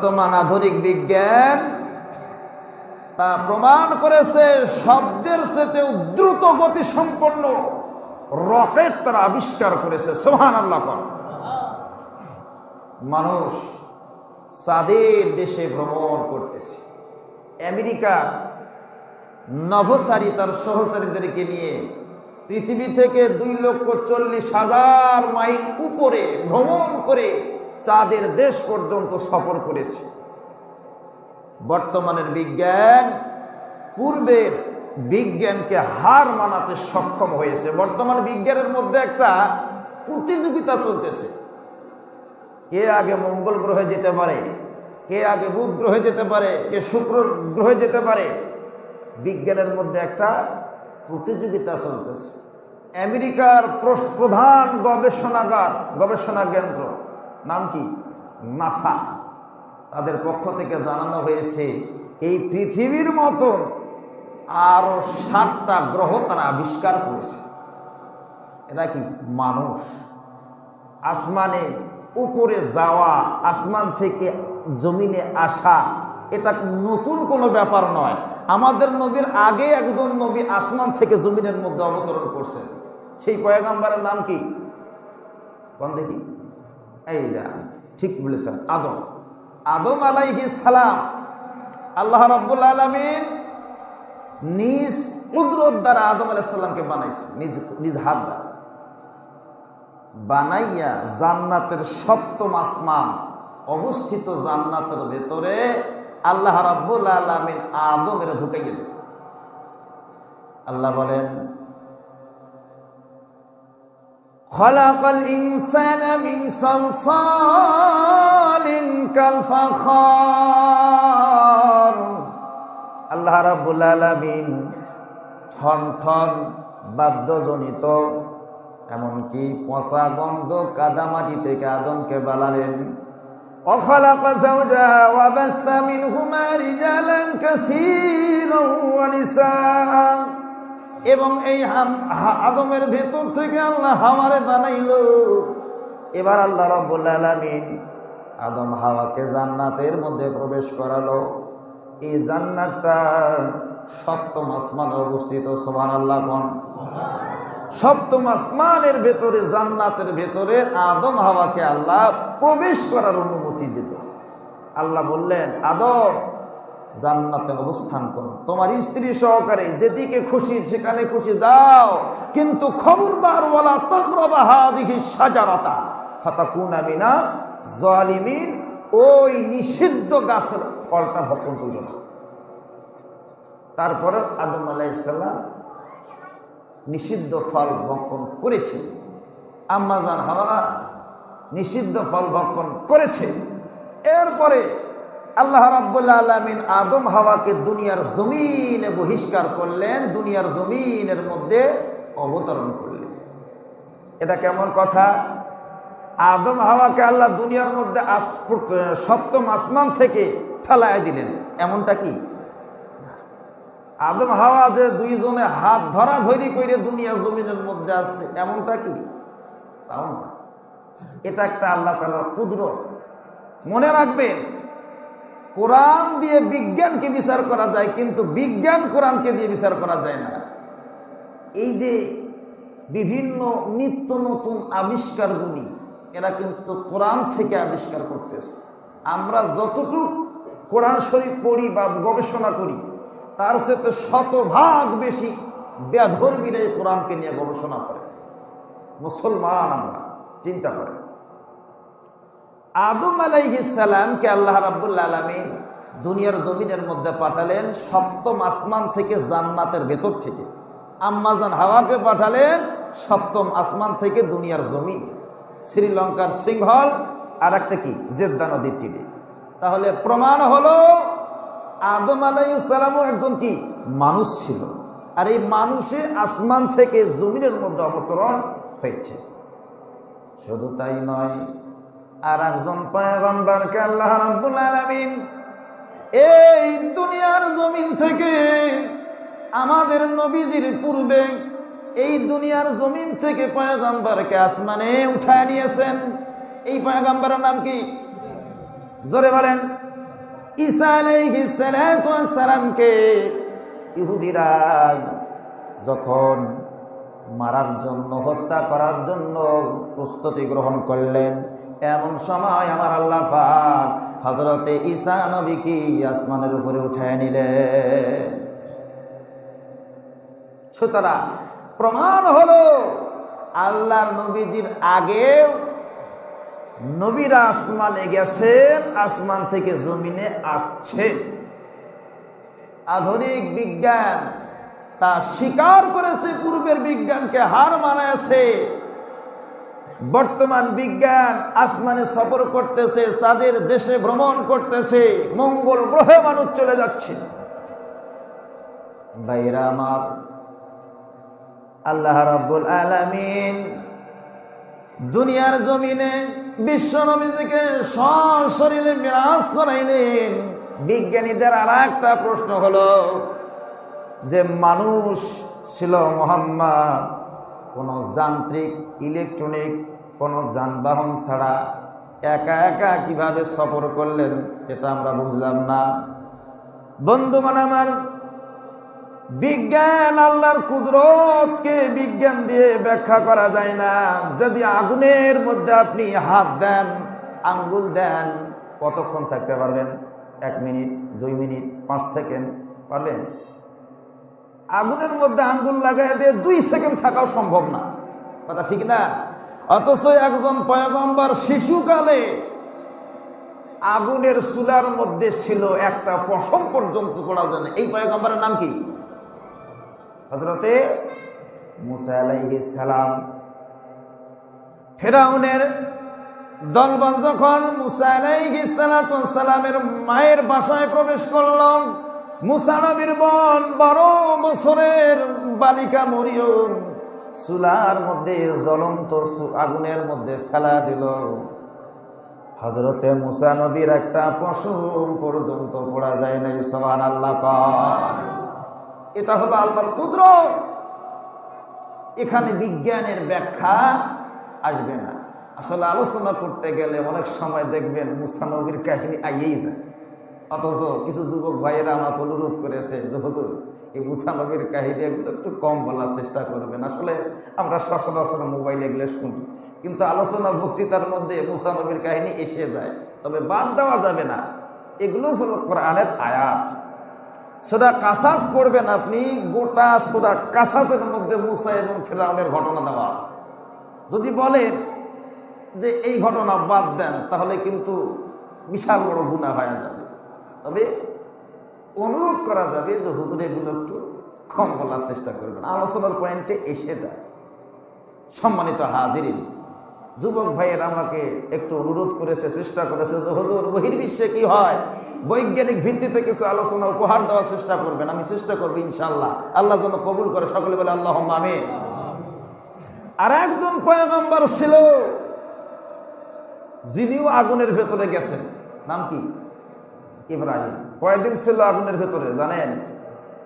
বর্তমান আধুনিক বিজ্ঞান তা প্রমাণ করেছে শব্দের সাথে দ্রুত গতি সম্পন্ন রকেট তারা আবিষ্কার করেছে। সোহান আল্লাহ মানুষ চাঁদের দেশে ভ্রমণ করতেছে। আমেরিকা নভসারী তার সহচারীদেরকে নিয়ে পৃথিবী থেকে দুই লক্ষ চল্লিশ হাজার মাইল উপরে ভ্রমণ করে চাঁদের দেশ পর্যন্ত সফর করেছে। বর্তমানের বিজ্ঞান পূর্বের বিজ্ঞানকে হার মানাতে সক্ষম হয়েছে। বর্তমান বিজ্ঞানের মধ্যে একটা প্রতিযোগিতা চলতেছে। কে আগে মঙ্গল গ্রহে যেতে পারে, কে আগে বুধ গ্রহে যেতে পারে, কে শুক্র গ্রহে যেতে পারে, বিজ্ঞানের মধ্যে একটা প্রতিযোগিতা চলতেছে। আমেরিকার প্রধান গবেষণাগার, গবেষণা কেন্দ্র নাম কি? নাসা। তাদের পক্ষ থেকে জানানো হয়েছে, এই পৃথিবীর মতো আরও সাতটা গ্রহ তারা আবিষ্কার করেছে। এটা কি? মানুষ। আসমানে উপরে যাওয়া, আসমান থেকে জমিনে আসা, এটা নতুন কোনো ব্যাপার নয়। আমাদের নবীর আগে একজন নবী আসমান থেকে জমিনের মধ্যে অবতরণ করছেন। সেই পয়গাম্বারের নাম কি? কোন দেখি? এই যা, ঠিক বলেছেন। আদম। আদম আলাইহি সালাম, আল্লাহ রাব্বুল আলামিন নিজ কুদরত দ্বারা আদম আলাইসাল্লামকে বানাইছে। নিজ নিজ হাত দ্বারা। বানাইয়া জান্নাতের সপ্তম আসমান, অবস্থিত জান্নাতের ভেতরে আল্লাহ রাব্বুল আলামিন আদমের ঢুকাইয়ে দেবে আল্লাহ বলেন خلق الإنسان من صلصال كالفخار আল্লাহ রাব্বুল আলামিন ঠন ঠন বাদ্যজনিত এমনকি পচা গন্ধ কাদামাটি থেকে আদমকে বালালেন وخلق زوجها وبث منهما رجالا كثيرا ونساء এবং এই আদমের ভেতর থেকে আল্লাহ হাওয়ারে বানাইলো। এবার আল্লাহ রাব্বুল আদম হাওয়াকে জান্নাতের মধ্যে প্রবেশ করালো। এই জান্নাতটা সপ্তম আসমানে অবস্থিত, সুবহানাল্লাহ কোন? সপ্তম আসমানের ভেতরে, জান্নাতের ভেতরে আদম হাওয়াকে আল্লাহ প্রবেশ করার অনুমতি দিল। আল্লাহ বললেন, আদম জান্নাতে অবস্থান করো। তোমার স্ত্রী সহকারে যেদিকে খুশি, যেখানে খুশি যাও। কিন্তু খবরদার ওয়ালা তকরবা হাদিহি সাজারাতা ফাতাকুনা মিনা জালিমিন ওই নিষিদ্ধ গাছের ফলটা ভক্ষণ করিল না। তারপরে আদম আলাইসাল্লাম নিষিদ্ধ ফল ভক্ষণ করেছে। আম্মাজান হাওয়া নিষিদ্ধ ফল ভক্ষণ করেছে। এরপরে আল্লাহ রাব্বুল আলামিন আদম হাওয়াকে দুনিয়ার জমিনে বহিষ্কার করলেন, দুনিয়ার জমিনের মধ্যে অবতরণ করলেন। এটা কেমন কথা? আদম হাওয়াকে আল্লাহ দুনিয়ার মধ্যে সপ্তম আসমান থেকে ফেলায় দিলেন। এমনটা কি? আদম হাওয়া যে দুইজনে হাত ধরা ধরি করে দুনিয়া জমিনের মধ্যে আসছে, এমনটা কি? তাও এটা একটা আল্লাহ তালার কুদরত। মনে রাখবেন কোরআন দিয়ে বিজ্ঞানকে বিচার করা যায়, কিন্তু বিজ্ঞান কোরআনকে দিয়ে বিচার করা যায় না। এই যে বিভিন্ন নিত্য নতুন আবিষ্কারগুলি এরা কিন্তু কোরআন থেকে আবিষ্কার করতেছে। আমরা যতটুক কোরআন শরীফ পড়ি বা গবেষণা করি, তার সাথে শতভাগ বেশি ব্যাধর্মীরা এই কোরআনকে নিয়ে গবেষণা করে। মুসলমান আমরা, চিন্তা করেন। আদম আলাইহিসালামকে আল্লাহ রাব্বুল আলমিন দুনিয়ার জমিনের মধ্যে পাঠালেন সপ্তম আসমান থেকে জান্নাতের ভেতর থেকে। আম্মাজান হাওয়াকে পাঠালেন সপ্তম আসমান থেকে দুনিয়ার জমিন। শ্রীলঙ্কার সিংহল আর একটা কি? জেদ্দা নদীর তীরে। তাহলে প্রমাণ হলো আদম আলাইসালামও একজন কি? মানুষ ছিল। আর এই মানুষে আসমান থেকে জমিনের মধ্যে অবতরণ হয়েছে। শুধু তাই নয় আর একজন পয়গম্বরকে আল্লাহ রাব্বুল আলামিন, এই দুনিয়ার জমিন থেকে আমাদের নবীজির পূর্বে এই দুনিয়ার জমিন থেকে পয়গম্বরকে আসমানে উঠায় নিয়েছেন। এই পয়গম্বরের নাম কি? জোরে বলেন। ঈসা সালামকে ইহুদিরা যখন মারার জন্য, হত্যা করার জন্য প্রস্তুতি গ্রহণ করলেন। এমন সময় আমার আল্লাহ পাক হজরতে ঈসা নবীকে আসমানের উপরে উঠায় নিলেন। সুতরাং প্রমাণ হলো, আল্লাহর নবীজির আগেও নবীরা আসমানে গেছেন, আসমান থেকে জমিনে আসছে আধুনিক বিজ্ঞান তা স্বীকার করেছে পূর্বের বিজ্ঞানকে হার মানায়ছে। বর্তমান বিজ্ঞান আসমানে সফর করতেছে, চাঁদের দেশে ভ্রমণ করতেছে, মঙ্গল গ্রহে মানুষ চলে যাচ্ছে। আল্লাহ রাব্বুল আলামিন দুনিয়ার জমিনে বিশ্ব নবীজিকে সশরীরে বিরাজ করাইলেন। বিজ্ঞানীদের আর একটা প্রশ্ন হলো যে মানুষ ছিল মোহাম্মদ, কোনো যান্ত্রিক, ইলেকট্রনিক, কোনো যানবাহন ছাড়া একা একা কীভাবে সফর করলেন, এটা আমরা বুঝলাম না। বন্ধুগণ আমার, বিজ্ঞান আল্লাহর কুদরতকে বিজ্ঞান দিয়ে ব্যাখ্যা করা যায় না। যদি আগুনের মধ্যে আপনি হাত দেন, আঙ্গুল দেন, কতক্ষণ থাকতে পারবেন? এক মিনিট, দুই মিনিট, পাঁচ সেকেন্ড পারবেন? আগুনের মধ্যে আঙ্গুল লাগাই দিয়ে দুই সেকেন্ড থাকাও সম্ভব না। কথা ঠিক না? অথচ একজন পয়গম্বর শিশুকালে আগুনের চুলার মধ্যে ছিল একটা পশম পর্যন্ত পড়া যায় এই পয়গম্বরের নাম কি? হজরতে সালাম। ফেরাউনের দলবল যখন মুসা আলাইহিস সালামের মায়ের বাসায় প্রবেশ করল মুসা নবীর বোন বারো বছরের বালিকা মরিয়ম চুলার মধ্যে জ্বলন্ত আগুনের মধ্যে ফেলা দিল। হজরতে মুসা নবীর একটা পশম পর্যন্ত পড়া যায় নাই সমান আল্লাহ। এটা হলো আল্লাহর কুদরত। এখানে বিজ্ঞানের ব্যাখ্যা আসবে না। আসলে আলোচনা করতে গেলে অনেক সময় দেখবেন মুসানবীর কাহিনী আইয়েই যায়। অথচ কিছু যুবক ভাইয়েরা আমাকে অনুরোধ করেছে যে, হুজুর, এই মুসানবীর কাহিনী এগুলো একটু কম বলার চেষ্টা করবেন। আসলে আমরা সচরাচর মোবাইলে এগুলো শুনি। কিন্তু আলোচনা বক্তৃতার মধ্যে মুসানবীর কাহিনী এসে যায়। তবে বাদ দেওয়া যাবে না। এগুলো হলো কোরআনের আয়াত। সোরা কাসাস পড়বেন আপনি, গোটা সোরা কাসাসের মধ্যে মুসা এবং ফেরাউনের ঘটনা দেওয়া আছে। যদি বলেন যে, এই ঘটনা বাদ দেন, তাহলে কিন্তু বিশাল বড় গুণা হয়ে যাবে। তবে অনুরোধ করা যাবে যে হুজুর এগুলো একটু কম বলার চেষ্টা করবেন। আলোচনার পয়েন্টে এসে যায় সম্মানিত হাজিরিন, যুবক ভাইয়ের আমাকে একটু অনুরোধ করেছে, চেষ্টা করেছে যে, হুজুর, বহির্বিশ্বে কি হয়? বৈজ্ঞানিক ভিত্তিতে কিছু আলোচনা, উপহার দেওয়ার চেষ্টা করবেন। আমি চেষ্টা করব ইনশাল্লাহ আল্লাহ যেন কবুল করে সকলে বলে আল্লাহ আমি আর একজন পয়গম্বর ছিল, যিনিও আগুনের ভেতরে গেছেন। নাম কি? ইব্রাহিম। কয়দিন ছিল আগুনের ভেতরে, জানেন?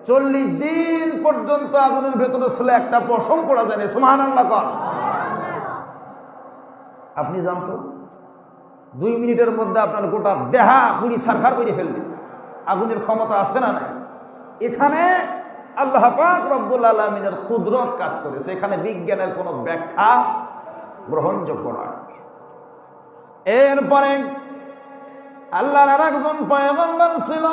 চল্লিশ দিন পর্যন্ত আগুনের ভেতরে ছিল একটা পশম পড়া যায়নি সুমাহান কর আপনি জানতো? দুই মিনিটের মধ্যে আপনার গোটা দেহা পুরি সারখার করে ফেলবে। আগুনের ক্ষমতা আছে না নাই? এখানে আল্লাহ পাক রব্বুল আলমিনের কুদরত কাজ করেছে এখানে বিজ্ঞানের কোনো ব্যাখ্যা গ্রহণযোগ্য নয়। এরপরে আল্লাহর আর একজন পয়গম্বর ছিল।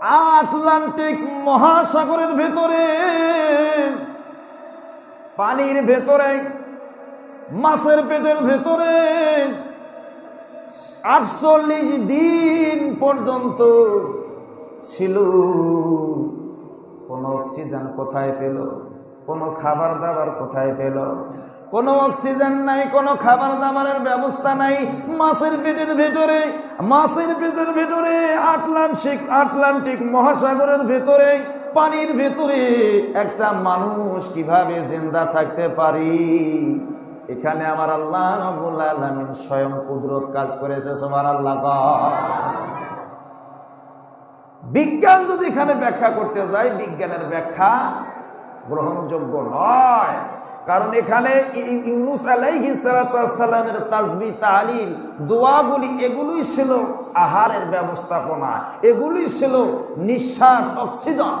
আটলান্টিক মহাসাগরের ভেতরে, পানির ভেতরে, মাছের পেটের ভেতরে, আটচল্লিশ দিন পর্যন্ত ছিল। কোনো অক্সিজেন কোথায় পেল? কোনো খাবার দাবার কোথায় পেল? কোনো অক্সিজেন নাই, কোনো খাবার দাবারের ব্যবস্থা নাই। মাছের পেটের ভেতরে, মাছের পেটের ভেতরে, আটলান্টিক আটলান্টিক মহাসাগরের ভেতরে, পানির ভেতরে একটা মানুষ কীভাবে জিন্দা থাকতে পারি? এখানে আমার আল্লাহ আলামিন স্বয়ং কুদরত কাজ করেছে সবার আল্লাহ বিজ্ঞান যদি এখানে ব্যাখ্যা করতে যায়, বিজ্ঞানের ব্যাখ্যা গ্রহণযোগ্য নয়। কারণ এখানে ইউনুস আলাইহি সালামের তাজবি তালিল দোয়াগুলি এগুলোই ছিল আহারের ব্যবস্থাপনা। এগুলোই ছিল নিঃশ্বাস, অক্সিজেন।